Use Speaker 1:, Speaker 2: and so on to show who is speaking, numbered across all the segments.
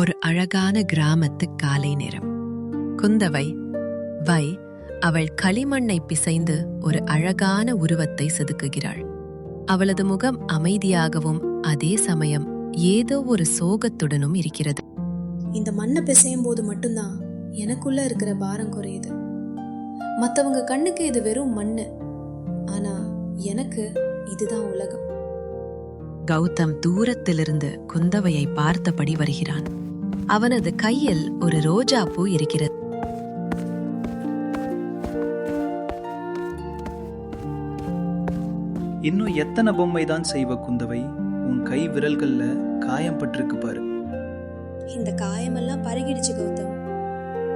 Speaker 1: ஒரு அழகான கிராமத்து காலை நேரம் குந்தவை வை அவள் களிமண்ணை பிசைந்து ஒரு அழகான உருவத்தை செதுக்குகிறாள். அவளது முகம் அமைதியாகவும் அதே சமயம் ஏதோ ஒரு சோகத்துடனும் இருக்கிறது.
Speaker 2: இந்த மண்ணை பிசையும் போது மட்டும்தான் எனக்குள்ள இருக்கிற பாரம் குறையுது. மத்தவங்க கண்ணுக்கு இது வெறும் மண்ணு. ஆனா எனக்கு இதுதான் உலகம்.
Speaker 1: கௌதம் தூரத்திலிருந்து குந்தவையை பார்த்தபடி வருகிறான். அவனது கையில் ஒரு ரோஜா பூ இருக்கிறது.
Speaker 3: இன்னும் எத்தனை பொம்மை தான் செய்வ குந்தவை? உன் கை விரல்கள்ல காயம் பட்டிருக்கு பாரு.
Speaker 2: இந்த காயமெல்லாம் பருகிடுச்சு கௌதம்.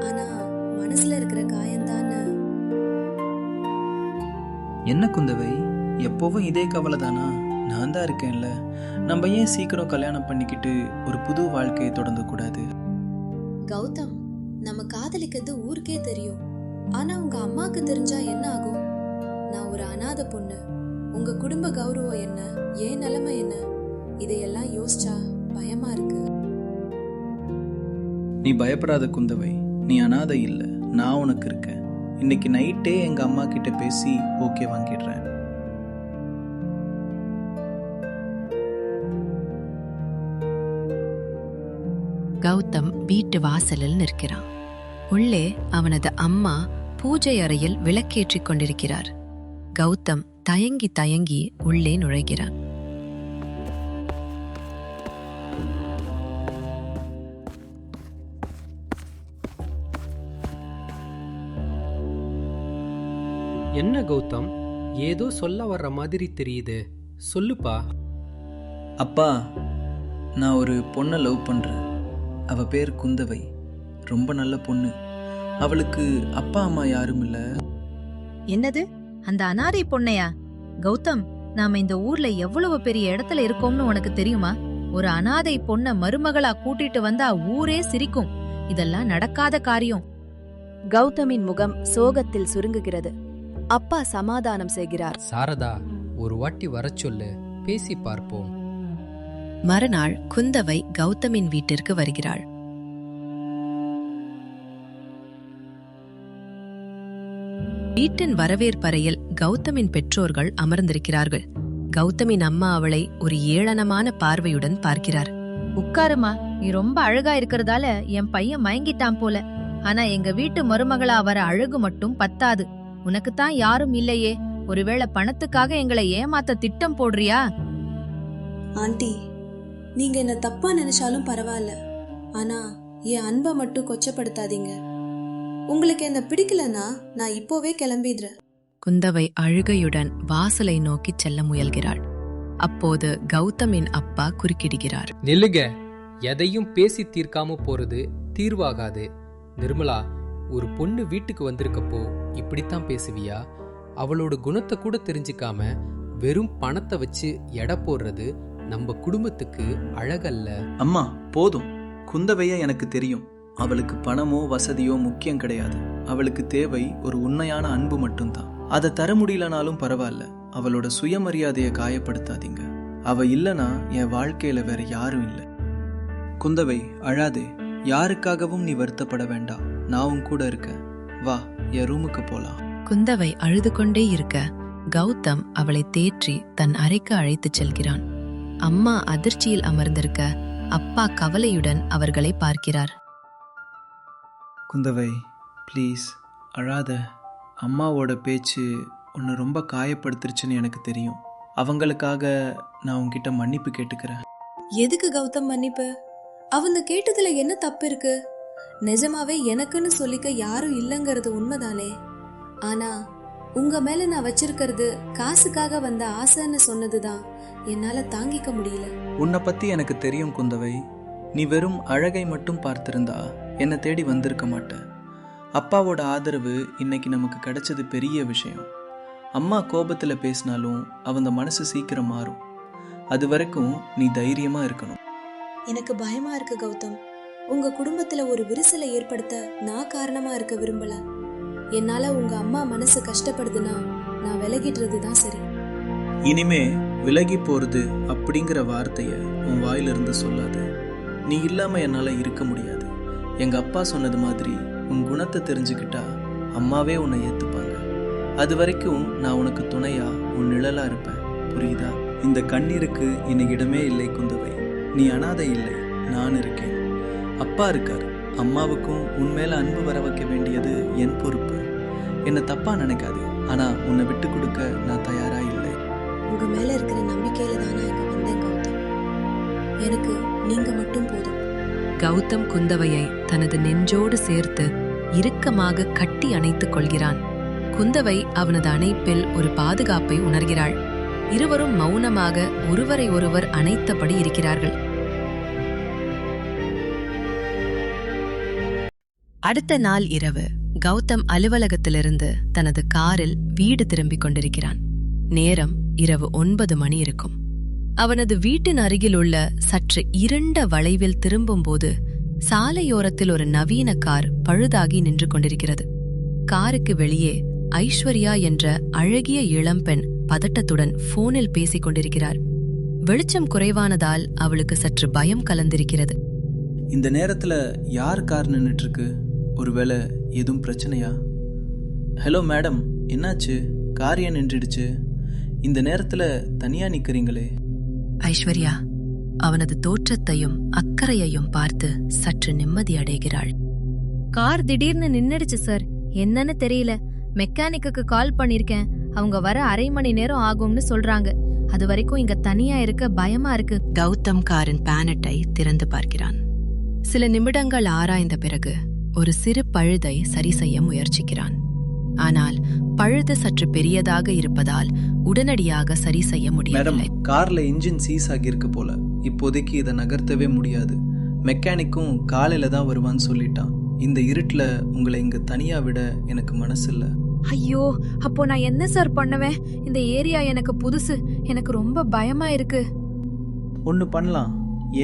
Speaker 2: ஆனா மனசுல இருக்கிற காயம்
Speaker 3: என்ன குந்தவை? எப்போவும் இதே கவலை தானா நான் தான் இருக்கேன்ல. நம்ம ஏன் சீக்கிரம் கல்யாணம் பண்ணிக்கிட்டு ஒரு புது வாழ்க்கையை தொடங்க கூடாது
Speaker 2: கௌதம் நம்ம காதலிக்கிறது ஊருக்கே தெரியும். ஆனா உங்க அம்மாக்கு தெரிஞ்சா என்ன ஆகும்? நான் ஒரு அனாதை பொண்ணு. உங்க குடும்ப கௌரவம் என்ன? ஏன் நிலைமை என்ன? இதையெல்லாம் யோசிச்சா பயமா இருக்கு.
Speaker 3: நீ பயப்படாத குந்தவை. நீ அனாதை இல்லை. நான் உனக்கு இருக்கேன். இன்னைக்கு நைட்டே எங்க அம்மா கிட்ட பேசி ஓகே வாங்கிடுறேன்
Speaker 1: கௌதம் வீட்டு வாசலில் நிற்கிறான். உள்ளே அவனது அம்மா பூஜை அறையில் விளக்கேற்றிக் கொண்டிருக்கிறார். கௌதம் தயங்கி தயங்கி உள்ளே நுழைகிறான்.
Speaker 4: என்ன கௌதம்? ஏதோ சொல்ல வர்ற மாதிரி தெரியுது. சொல்லுப்பா.
Speaker 3: அப்பா நான் ஒரு பொண்ணை லவ் பண்றேன். அவ பேர் குந்தவை. ரொம்ப நல்ல பொண்ணு. அவளுக்கு அப்பா அம்மா யாரும் இல்ல.
Speaker 5: என்னது? அந்த அனாதை பொண்ணையா? கௌதம் நாம இந்த ஊர்ல எவ்வளவு பெரிய இடத்துல இருக்கோம்னு உனக்கு தெரியுமா? ஒரு அனாதை பொண்ண மருமகளா கூட்டிட்டு வந்தா ஊரே சிரிக்கும். இதெல்லாம் நடக்காத காரியம்.
Speaker 6: கௌதமின் முகம் சோகத்தில் சுருங்குகிறது. அப்பா சமாதானம் செய்கிறார்.
Speaker 4: சாரதா ஒரு வாட்டி வரச் சொல்லு. பேசி பார்ப்போம்.
Speaker 1: மறுநாள் குந்தவை கௌதமின் வீட்டிற்கு வருகிறாள். வீட்டின் வரவேற்பறையில் கௌதமின் பெற்றோர்கள் அமர்ந்திருக்கிறார்கள். கௌதமின் அம்மா அவளை ஒரு ஏளனமான பார்வையுடன் பார்க்கிறார்.
Speaker 5: உட்காருமா நீ ரொம்ப அழகா இருக்கறதால என் பையன் மயங்கிட்டான் போல. ஆனா எங்க வீட்டு மருமகளா வர அழகு மட்டும் பத்தாது. உனக்குத்தான் யாரும் இல்லையே. ஒருவேளை பணத்துக்காக எங்களை ஏமாத்த திட்டம் போடுறியா?
Speaker 2: ஆண்டி நீங்க என்ன தப்பா நினைச்சாலும் பரவாயில்ல. ஆனா என் அன்பை மட்டும் கொச்சப்படுத்தாதீங்க. உங்களுக்கு என்ன பிடிக்கலன்னா நான் இப்போவே கிளம்பிடுறேன்.
Speaker 1: குந்தவை அழுகையுடன் வாசலை நோக்கிச் செல்ல முயல்கிறாள். அப்போது கௌதமின் அப்பா குறுக்கிடுகிறார்.
Speaker 4: நில்லுங்க. எதையும் பேசி தீர்க்காம போறது தீர்வாகாது. நிர்மலா ஒரு பொண்ணு வீட்டுக்கு வந்திருக்கப்போ இப்படித்தான் பேசுவியா? அவளோட குணத்தை கூட தெரிஞ்சுக்காம வெறும் பணத்தை வச்சு எடை போடுறது நம்ம குடும்பத்துக்கு அழகல்ல.
Speaker 3: அம்மா போதும். குந்தவைய எனக்கு தெரியும். அவளுக்கு பணமோ வசதியோ முக்கியம் கிடையாது. அவளுக்கு தேவை ஒரு உண்மையான அன்பு மட்டும்தான். அதை தர முடியலனாலும் பரவாயில்ல அவளோட சுயமரியாதையை காயப்படுத்தாதீங்க. அவ இல்லனா என் வாழ்க்கையில வேற யாரும் இல்லை. குந்தவை அழாதே. யாருக்காகவும் நீ வருத்தப்பட வேண்டாம் நான் உன் கூட இருக்கேன். வா என் ரூமுக்கு போலாம்.
Speaker 1: குந்தவை அழுது கொண்டே இருக்க. கௌதம் அவளை தேற்றி தன் அறைக்கு அழைத்துச் செல்கிறான். அம்மா அதிர்ச்சியில் அமர்ந்திருக்க அப்பா கவலையுடன் அவர்களை பார்க்கிறார்.
Speaker 3: குந்தவை ப்ளீஸ் அழாத. அம்மாவோட பேச்சு உன்னை ரொம்ப காயப்படுத்துருச்சுன்னு எனக்கு தெரியும். அவங்களுக்காக நான் உன்கிட்ட மன்னிப்பு கேட்டுக்கிறேன்.
Speaker 2: எதுக்கு கௌதம் மன்னிப்பு? அவங்க கேட்டதுல என்ன தப்பு இருக்கு? நிஜமாவே எனக்குன்னு சொல்லிக்க யாரும் இல்லைங்கிறது உண்மைதானே? ஆனா உங்க மேல நான் வச்சிருக்கிறது காசுக்காக வந்த ஆசைன்னு சொன்னதுதான். என்னால தாங்கிக்க முடியல.
Speaker 3: உன்னை பத்தி எனக்கு தெரியும் குந்தவை. நீ வெறும் அழகை மட்டும் பார்த்திருந்தா என்னை தேடி வந்திருக்க மாட்ட. அப்பாவோட ஆதரவு இன்னைக்கு நமக்கு கிடைச்சது பெரிய விஷயம். அம்மா கோபத்தில் பேசினாலும் அவங்க மனசு சீக்கிரம் மாறும். அது வரைக்கும் நீ தைரியமா இருக்கணும்.
Speaker 2: எனக்கு பயமா இருக்கு கௌதம். உங்க குடும்பத்துல ஒரு விரிசலை ஏற்படுத்த நான் காரணமா இருக்க விரும்பல. என்னால உங்க அம்மா மனசு கஷ்டப்படுதுன்னா நான் விலகிடுறது தான் சரி.
Speaker 3: இனிமே விலகி போறது அப்படிங்கிற வார்த்தைய உன் வாயிலிருந்து சொல்லாத. நீ இல்லாம என்னால இருக்க முடியாது. எங்க அப்பா சொன்னது மாதிரி உன் குணத்தை தெரிஞ்சுக்கிட்டா அம்மாவே உன்னை ஏத்துப்பாங்க. அது வரைக்கும் நான் உனக்கு துணையா உன் நிழலா இருப்பேன். புரியுதா? இந்த கண்ணீருக்கு இன்னைக்கு இடமே இல்லை குந்தவை. நீ அனாதை இல்லை. நான் இருக்கேன். அப்பா இருக்கார். அம்மாவுக்கும் உன் மேல அன்பு வர வைக்க வேண்டியது என் பொறுப்பு. என்னை தப்பா நினைக்காது. ஆனா உன்னை விட்டு கொடுக்க நான் தயாரா இல்லை.
Speaker 2: உங்க மேல இருக்கிற நம்பிக்கையில தான் இங்க வந்தேன் கௌதம். எனக்கு நீங்க மட்டும் போதும்.
Speaker 1: கௌதம் குந்தவையை தனது நெஞ்சோடு சேர்த்து இறுக்கமாக கட்டி அணைத்துக் கொள்கிறான். குந்தவை அவனது அணைப்பில் ஒரு பாதுகாப்பை உணர்கிறாள். இருவரும் மௌனமாக ஒருவரை ஒருவர் அணைத்தபடி இருக்கிறார்கள். அடுத்த நாள் இரவு கௌதம் அலுவலகத்திலிருந்து தனது காரில் வீடு திரும்பிக் கொண்டிருக்கிறான். நேரம் இரவு ஒன்பது மணி இருக்கும். அவனது வீட்டின் அருகில் உள்ள சற்று இருண்ட வளைவில் திரும்பும்போது சாலையோரத்தில் ஒரு நவீன கார் பழுதாகி நின்று கொண்டிருக்கிறது. காருக்கு வெளியே ஐஸ்வர்யா என்ற அழகிய இளம்பெண் பதட்டத்துடன் போனில் பேசிக் கொண்டிருக்கிறார். வெளிச்சம் குறைவானதால் அவளுக்கு சற்று பயம் கலந்திருக்கிறது.
Speaker 3: இந்த நேரத்துல யார் கார் நின்னுட்டு இருக்கு? ஒருவேளை எதுவும் பிரச்சனையா? ஹலோ மேடம் என்னாச்சு? கார் ஏன் நின்றுடுச்சு? இந்த நேரத்துல தனியா நிக்கிறீங்களே.
Speaker 1: ஐஸ்வர்யா அவனது தோற்றத்தையும் அக்கறையையும் பார்த்து சற்று நிம்மதி அடைகிறாள்.
Speaker 5: கார் திடீர்னு நின்னுடுச்சு சார். என்னன்னு தெரியல. மெக்கானிக்குக்கு கால் பண்ணிருக்கேன். அவங்க வர அரை மணி நேரம் ஆகும்னு சொல்றாங்க. அது வரைக்கும் இங்க தனியா இருக்க பயமா இருக்கு.
Speaker 1: கௌதம் காரின் பேனட்டை திறந்து பார்க்கிறான். சில நிமிடங்கள் ஆராய்ந்த பிறகு ஒரு சிறு பழுதை சரி செய்ய முயற்சிக்கிறான். ஆனால் பழுது சற்று பெரியதாக இருப்பதால் உடனடியாக சரி செய்ய
Speaker 3: மேடம்
Speaker 1: முடியவில்லை.
Speaker 3: கார்ல இன்ஜின் சீஸ் ஆகியிருக்கு போல. இப்போதைக்கு இதை நகர்த்தவே முடியாது. மெக்கானிக்கும் காலையில தான் வருவான்னு சொல்லிட்டான். இந்த இருட்டுல உங்களை இங்க தனியா விட எனக்கு மனசு இல்ல.
Speaker 5: ஐயோ அப்போ நான் என்ன சார் பண்ணுவேன்? இந்த ஏரியா எனக்கு புதுசு. எனக்கு ரொம்ப பயமா இருக்கு.
Speaker 3: ஒன்று பண்ணலாம்.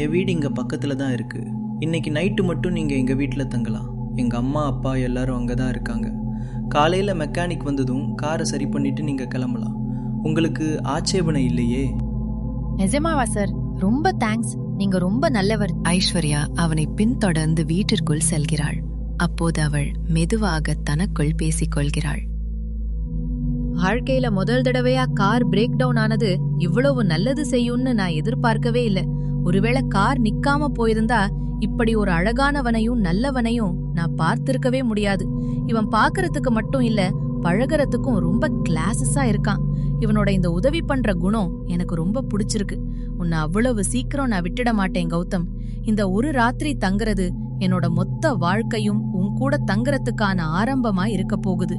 Speaker 3: என் வீடு இங்கே பக்கத்தில் தான் இருக்குது இன்னைக்கு நைட்டு மட்டும் நீங்கள் எங்கள் வீட்டில் தங்கலாம். எங்கள் அம்மா அப்பா எல்லாரும் அங்கே தான் இருக்காங்க. காலையில் மெக்கானிக் வந்ததும் காரை சரி பண்ணிட்டு நீங்கள் கிளம்பலாம். உங்களுக்கு ஆட்சேபனை இல்லையே?
Speaker 5: நிஜமாவா சார் ரொம்ப தேங்க்ஸ் நீங்க ரொம்ப நல்லவர்.
Speaker 1: ஐஸ்வர்யா அவனை பின்தொடர்ந்து வீட்டிற்குள் செல்கிறாள். அப்போது அவள் மெதுவாக தனக்குள் பேசிக் கொள்கிறாள்
Speaker 5: வாழ்க்கையில முதல் தடவையா கார் பிரேக் டவுன் ஆனது இவ்வளவு நல்லது செய்யும்னு நான் எதிர்பார்க்கவே இல்ல. ஒருவேளை கார் நிக்காம போயிருந்தா இப்படி ஒரு அழகானவனையும் நல்லவனையும் நான் பார்த்திருக்கவே முடியாது. இவன் பார்க்கறதுக்கு மட்டும் இல்ல பழகறதுக்கும் ரொம்ப கிளாஸஸா இருக்கான். இவனோட இந்த உதவி பண்ற குணம் எனக்கு ரொம்ப பிடிச்சிருக்கு. உன்னை அவ்வளவு சீக்கிரம் நான் விட்டுட மாட்டேன் கௌதம். இந்த ஒரு ராத்திரி தங்குறது என்னோட மொத்த வாழ்க்கையும் உன் கூட தங்குறதுக்கான ஆரம்பமா இருக்க போகுது.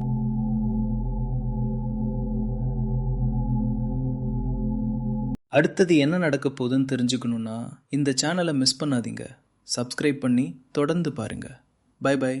Speaker 3: அடுத்தது என்ன நடக்க போகுதுன்னு தெரிஞ்சுக்கணுன்னா இந்த சேனலை மிஸ் பண்ணாதீங்க. சப்ஸ்கிரைப் பண்ணி தொடர்ந்து பாருங்கள் பை பை